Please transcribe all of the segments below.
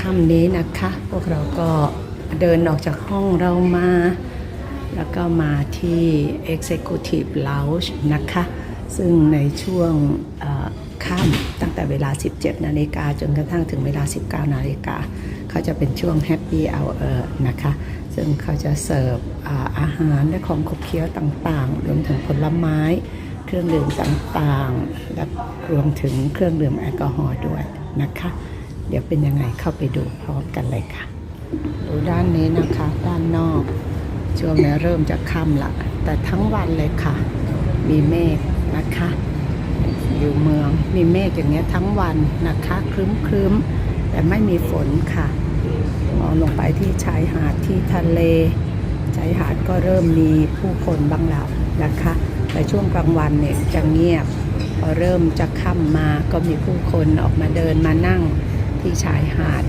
ค่ำนี้นะคะ พวกเราก็เดินออกจากห้องเรามา แล้วก็มาที่ Executive Lounge นะคะ ซึ่งในช่วงค่ำตั้งแต่เวลา 17 นาฬิกาจนกระทั่งถึงเวลา 19 นาฬิกาเขาจะเป็นช่วง Happy Hour นะคะ ซึ่งเขาจะเสิร์ฟอาอาหารและของขบเคี้ยวต่างๆ รวมถึงผลไม้เครื่องดื่มต่างๆ และรวมถึงเครื่องดื่มแอลกอฮอล์ด้วยนะคะ เดี๋ยวเป็นยังไงเข้าไปดูพร้อมกันเลยค่ะ ดูด้านนี้นะคะ ด้านนอก ช่วงนี้เริ่มจะค่ำละ แต่ทั้งวันเลยค่ะ มีเมฆนะคะ อยู่เมืองมีเมฆอย่างเงี้ยทั้งวันนะคะครึ้มครึ้มแต่ไม่มีฝนค่ะมองลงไปที่ชายหาดที่ทะเลชายหาดก็เริ่มมีผู้คนบ้างแล้วนะคะ แต่ช่วงกลางวันเนี่ยจะเงียบพอเริ่มจะค่ำมาก็มีผู้คนออกมาเดินมานั่ง ที่ชายหาด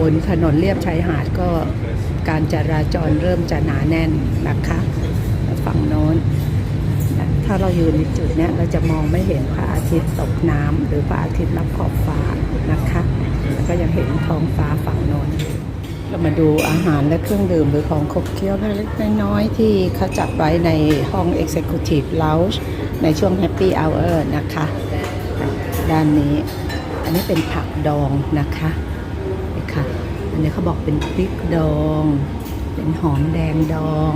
บนถนนเลียบชายหาดก็การจราจรเริ่มจะหนาแน่นนะคะฝั่งโน้น ถ้าเราอยู่ในจุดนี้เราจะมองไม่เห็นพระอาทิตย์ตกน้ำหรือพระอาทิตย์รับขอบฟ้านะคะแล้วก็ยังเห็นท้องฟ้าฝั่งโน้นเรามาดูอาหารและเครื่องดื่มหรือของขบเคี้ยวเล็กๆน้อยๆที่เขาจัดไว้ในห้อง Executive Lounge ในช่วง Happy Hour นะคะ ด้านนี้ อันนี้เป็นผักดองนะคะนี่ค่ะ อันนี้เขาบอกเป็นพริกดอง เป็นหอมแดงดอง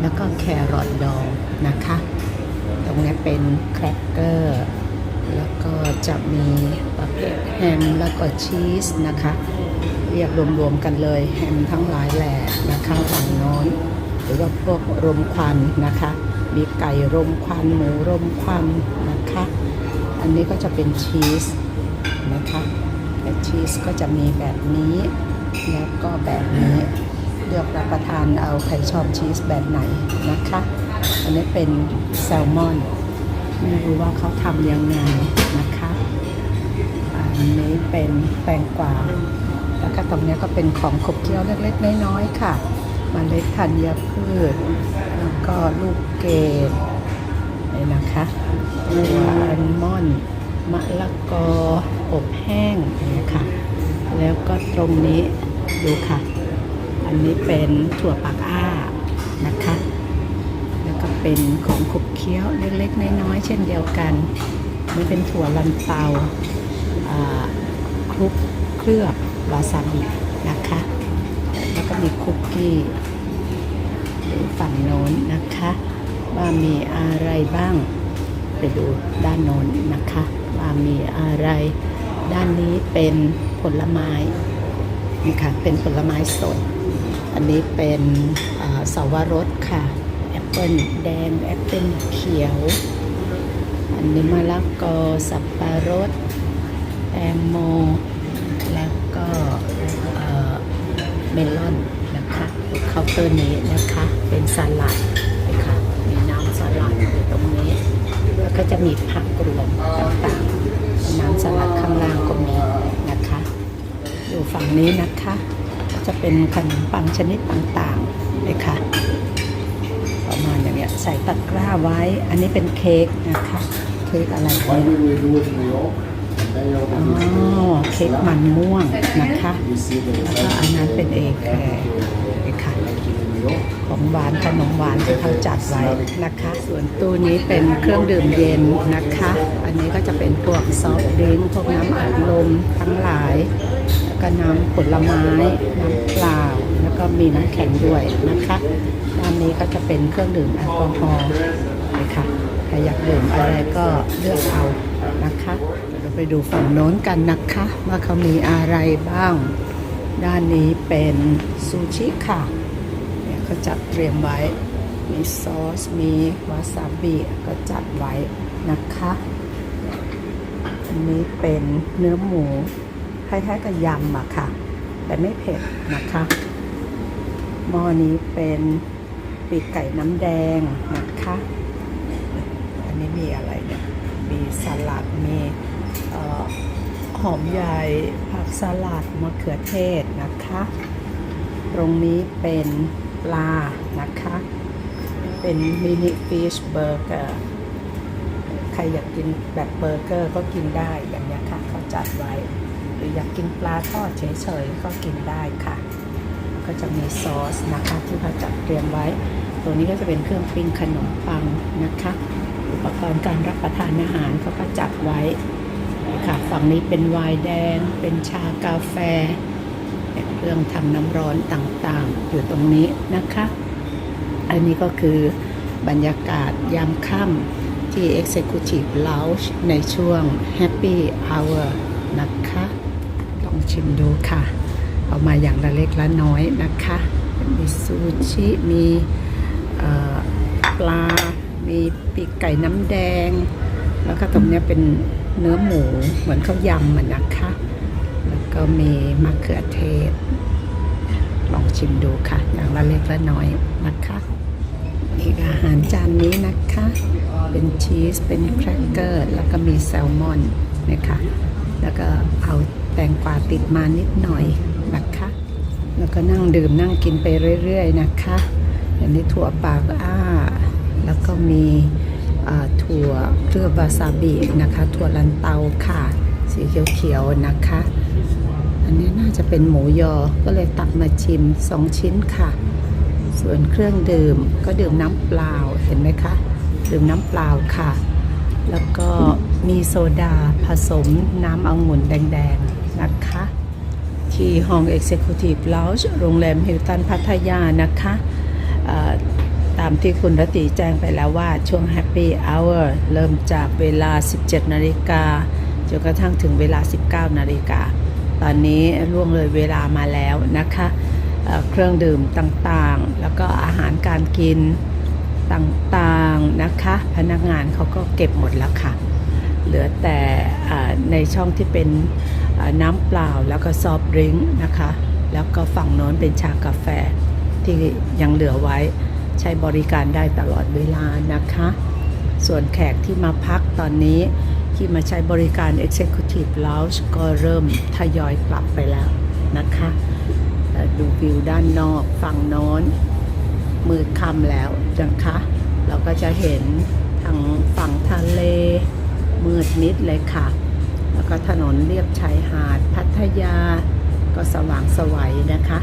แล้วก็แครอทดองนะคะ ตรงนี้เป็นแครกเกอร์ แล้วก็จะมีประเภทแฮมแล้วก็ชีสนะคะ เรียกรวมๆกันเลยแฮมทั้งหลายแหล่นะคะฝั่งโน้นหรือว่าพวกรมควันนะคะ มีไก่รมควันหมูรมควันนะคะ อันนี้ก็จะเป็นชีส ชีสก็จะมีแบบนี้ แล้วก็แบบนี้เลือกรับประทานเอาใครชอบชีสแบบไหนนะคะ อันนี้เป็นแซลมอน ไม่รู้ว่าเขาทำยังไงนะคะ อันนี้เป็นแตงกวาแล้วก็ตรงนี้ก็เป็นของขบเคี้ยวเล็กๆน้อยๆค่ะมเมล็ดธัญพืชแล้วก็ลูกเกดนี่นะคะตัวอัลมอนด์ มะละกออบแห้งนี่ค่ะ แล้วก็ตรงนี้ดูค่ะ อันนี้เป็นถั่วปากอ้านะคะ แล้วก็เป็นของขบเคี้ยวเล็กๆน้อยๆเช่นเดียวกันนี่เป็นถั่วลันเตาคลุกเคลือบวาซาบินะคะ แล้วก็มีคุกกี้ฝั่งโน้นนะคะ ว่ามีอะไรบ้างไปดูด้านโน้นนะคะ ว่ามีอะไร ด้านนี้เป็นผลไม้นี่ค่ะเป็นผลไม้สด อันนี้เป็นสาวรสค่ะแอปเปิลแดงแอปเปิลเขียว อันนี้มะละกอสับปะรดแตงโม แล้วก็เอ่อเมลอนนะคะเคาน์เตอร์นี้นะคะเป็นสลัดนะคะมีน้ำสลัดอยู่ตรงนี้ แล้วก็จะมีผักรวมต่างๆ น้ำสลัดข้างล่างก็มีนะคะ อยู่ฝั่ งนี้นะคะก็จะเป็นขนมปังชนิดต่างๆเลยค่ะ ประมาณอย่างเงี้ยใส่ตะกร้าไว้ อันนี้เป็นเค้กนะคะ เค้กอะไรเนี่ยอ๋อเค้กมันม่วงนะคะแล้วก็อันนั้นเป็นเอแคร์ค่ะของหวานขนมหวานที่เขาจัดไว้นะคะ ส่วนตู้นี้เป็นเครื่องดื่มเย็นนะคะ อันนี้ก็จะเป็นพวกซอฟต์ดริงพวกน้ำอัดลมทั้งหลาย ก็น้ำผลไม้น้ำเปล่าแล้วก็มีน้ำแข็งด้วยนะคะด้านนี้ก็จะเป็นเครื่องดื่มแอลกอฮอล์เลยค่ะใครอยากดื่มอะไรก็เลือกเอานะคะเราไปดูฝั่งโน้นกันนะคะว่าเขามีอะไรบ้าง ด้านนี้เป็นซูชิค่ะเนี่ยเขาจัดเตรียมไว้มีซอส มีวาซาบิก็จัดไว้นะคะ อันนี้เป็นเนื้อหมู ล้ายๆกับยำอะค่ะ แต่ไม่เผ็ดนะคะหม้อนี้เป็นปีกไก่น้ำแดงนะคะ อันนี้มีอะไรเนี่ย มีสลัด มีออหอมใหญ่ผักสลัดมะเขือเทศนะคะ ตรงนี้เป็นปลานะคะ เป็นมินิฟิชเบอร์เกอร์ ใครอยากกินแบบเบอร์เกอร์ก็กินได้อย่างนี้ค่ะเขาจัดไว้ อยากกินปลาทอดเฉยๆก็กินได้ค่ะ ก็จะมีซอสนะคะที่เขาจัดเตรียมไว้ ตัวนี้ก็จะเป็นเครื่องปิ้งขนมปังนะคะ อุปกรณ์การรับประทานอาหารเขาก็จัดไว้ค่ะฝั่งนี้เป็นไวน์แดง เป็นชากาแฟเครื่องทำน้ำร้อนต่างๆ อยู่ตรงนี้นะคะ อันนี้ก็คือบรรยากาศยามค่ำที่ Executive Lounge ในช่วง Happy Hour นะคะ องชิมดูค่ะ เอามาอย่างละเล็กละน้อยนะคะ มีซูชิมีปลา มีปีกไก่น้ำแดง แล้วก็ตรงนี้เป็นเนื้อหมูเหมือนข้าวยำเหมือนนะคะ แล้วก็มีมะเขือเทศ ลองชิมดูค่ะ อย่างละเล็กละน้อยนะคะอีกอาหารจานนี้นะคะ เป็นชีส เป็นแครกเกอร์ แล้วก็มีแซลมอนนะคะ แล้วก็เอา แตงกวาติดมานิดหน่อยนะคะ แล้วก็นั่งดื่มนั่งกินไปเรื่อยๆนะคะอันนี้ถั่วปากอ้า แล้วก็มีถั่วเคลือบวาซาบินะคะ ถั่วลันเตาค่ะ สีเขียวๆนะคะ อันนี้น่าจะเป็นหมูยอ ก็เลยตักมาชิม2ชิ้นค่ะ ส่วนเครื่องดื่มก็ดื่มน้ำเปล่าเห็นไหมคะ ดื่มน้ำเปล่าค่ะ แล้วก็มีโซดาผสมน้ำองุ่นแดง นะคะ ที่ห้อง Executive Lounge โรงแรมฮิลตันพัทยานะคะตามที่คุณรติแจ้งไปแล้วว่าช่วง Happy Hour เริ่มจากเวลา 17 นาฬิกาจนกระทั่งถึงเวลา 19 นาฬิกา ตอนนี้ล่วงเลยเวลามาแล้วนะคะ เครื่องดื่มต่างๆ แล้วก็อาหารการกินต่างๆนะคะ พนักงานเขาก็เก็บหมดแล้วค่ะ เหลือแต่ในช่องที่เป็น น้ำเปล่าแล้วก็ซอฟต์ดริงก์นะคะ แล้วก็ฝั่งโน้นเป็นชากาแฟที่ยังเหลือไว้ใช้บริการได้ตลอดเวลานะคะ ส่วนแขกที่มาพักตอนนี้ที่มาใช้บริการ Executive Lounge ก็เริ่มทยอยกลับไปแล้วนะคะ ดูวิวด้านนอกฝั่งโน้นมืดค่ำแล้วนะคะ เราก็จะเห็นทางฝั่งทะเลมืดมิดเลยค่ะ แล้วก็ถนนเลียบชายหาดพัทยา ก็สว่างสวัยนะคะ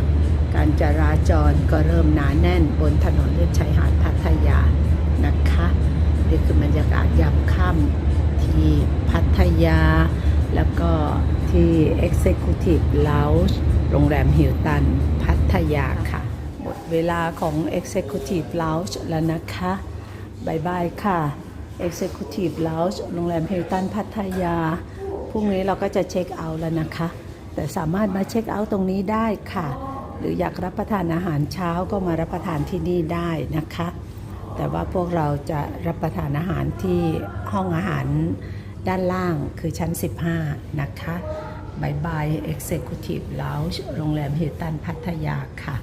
การจราจรก็เริ่มหนาแน่นบนถนนเลียบชายหาดพัทยานะคะนี่คือบรรยากาศยามค่ำที่พัทยา แล้วก็ที่ Executive Lounge โรงแรมฮิลตัน พัทยาค่ะ หมดเวลาของ Executive Lounge แล้วนะคะบายบายค่ะ Executive Lounge โรงแรมฮิลตัน พัทยา พรุ่งนี้เราก็จะเช็คเอาท์แล้วนะคะ แต่สามารถมาเช็คเอาท์ตรงนี้ได้ค่ะ หรืออยากรับประทานอาหารเช้าก็มารับประทานที่นี่ได้นะคะ แต่ว่าพวกเราจะรับประทานอาหารที่ห้องอาหารด้านล่างคือชั้น 15 นะคะบายบาย Executive Lounge โรงแรมฮิลตันพัทยาค่ะ